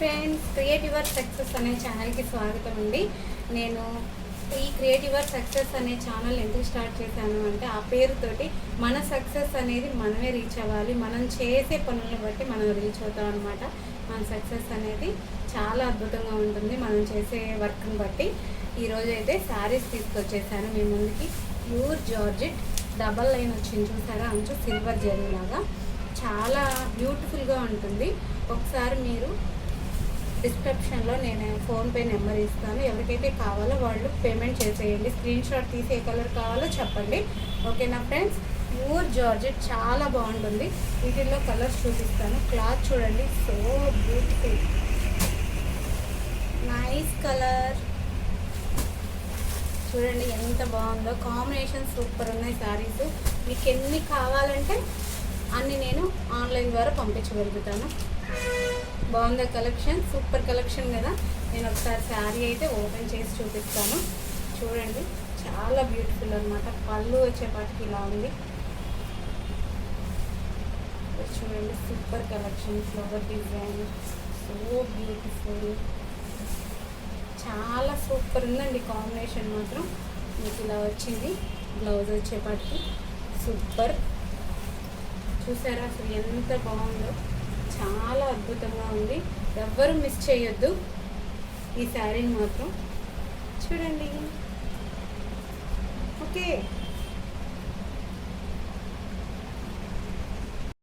Friends క్రియేటివర్ success అనే ఛానల్కి స్వాగతం అండి. నేను ఈ క్రియేటివర్ సక్సెస్ అనే ఛానల్ ఎందుకు స్టార్ట్ చేశాను అంటే ఆ పేరుతోటి మన సక్సెస్ అనేది మనమే రీచ్ అవ్వాలి. మనం చేసే పనులను బట్టి మనం రీచ్ అవుతాం అనమాట మన సక్సెస్ అనేది చాలా అద్భుతంగా ఉంటుంది మనం చేసే వర్క్ని బట్టి. ఈరోజు అయితే శారీస్ తీసుకొచ్చేసాను. మీ ముందుకి ప్యూర్ జార్జెట్ డబల్ లైన్ వచ్చింది చూసారా? అంచు సిల్వర్ లాగా. చాలా బ్యూటిఫుల్గా ఉంటుంది. ఒకసారి మీరు డిస్క్రిప్షన్లో నేను ఫోన్పే నెంబర్ ఇస్తాను. ఎవరికైతే కావాలో వాళ్ళు పేమెంట్ చేసేయండి. స్క్రీన్ షాట్ తీసి ఏ కలర్ కావాలో చెప్పండి. ఓకేనా ఫ్రెండ్స్? ప్యూర్ జార్జెట్ చాలా బాగుంటుంది. వీటిల్లో కలర్స్ చూపిస్తాను. క్లాత్ చూడండి. So beautiful. Nice colour. చూడండి ఎంత బాగుందో. కాంబినేషన్ సూపర్ ఉన్నాయి శారీస్ మీకు ఎన్ని కావాలంటే అన్ని నేను ఆన్లైన్ ద్వారా పంపించగలుగుతాను. బాగుందా కలెక్షన్ సూపర్ కలెక్షన్ కదా. నేను ఒకసారి శారీ అయితే ఓపెన్ చేసి చూపిస్తాను. చూడండి చాలా బ్యూటిఫుల్ అనమాట పళ్ళు వచ్చేపాటికి ఇలా ఉంది. చూడండి super collection flower design. So beautiful చాలా సూపర్ ఉందండి కాంబినేషన్ మాత్రం. మీకు ఇలా వచ్చింది బ్లౌజ్ వచ్చేపాటికి సూపర్. చూసారా అసలు ఎంత బాగుందో. చాలా అద్భుతంగా ఉంది. ఎవ్వరు మిస్ చేయొద్దు. ఈ శారీని మాత్రం చూడండి. ఓకే.